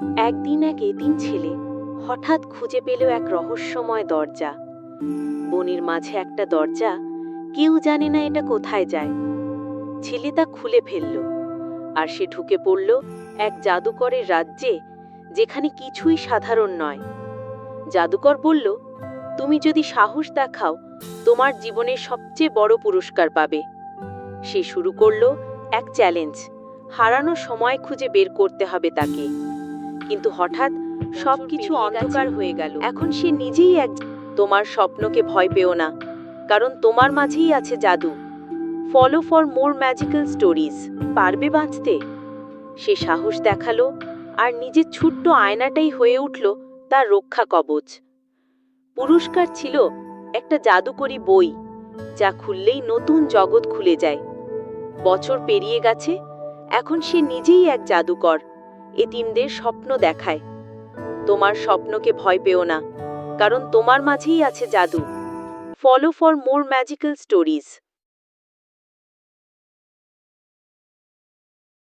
একদিন এক এতিম ছেলে হঠাৎ খুঁজে পেল এক রহস্যময় দরজা। বনের মাঝে একটা দরজা, কেউ জানে না এটা কোথায় যায়। ছেলে তা খুলে ফেলল, আর সে ঢুকে পড়ল এক জাদুকরের রাজ্যে, যেখানে কিছুই সাধারণ নয়। জাদুকর বলল, তুমি যদি সাহস দেখাও, তোমার জীবনের সবচেয়ে বড় পুরস্কার পাবে। সে শুরু করল এক চ্যালেঞ্জ হারানো সময় খুঁজে বের করতে হবে তাকে। কিন্তু হঠাৎ সবকিছু অন্ধকার হয়ে গেল। এখন সে নিজেই এক তোমার স্বপ্নকে ভয় পেও না কারণ তোমার মাঝেই আছে জাদু। Follow for more magical stories পারবে বাঁচতে? সে সাহস দেখাল আর নিজের ছোট্ট আয়নাটাই হয়ে উঠল তার রক্ষা কবচ। পুরস্কার ছিল একটা জাদুকরি বই যা খুললেই নতুন জগৎ খুলে যায়। বছর পেরিয়ে গেছে এখন সে নিজেই এক জাদুকর। এতিমদের স্বপ্ন দেখায়। তোমার স্বপ্নকে ভয় পেও না, কারণ তোমার মাঝেই আছে জাদু। Follow for more magical stories.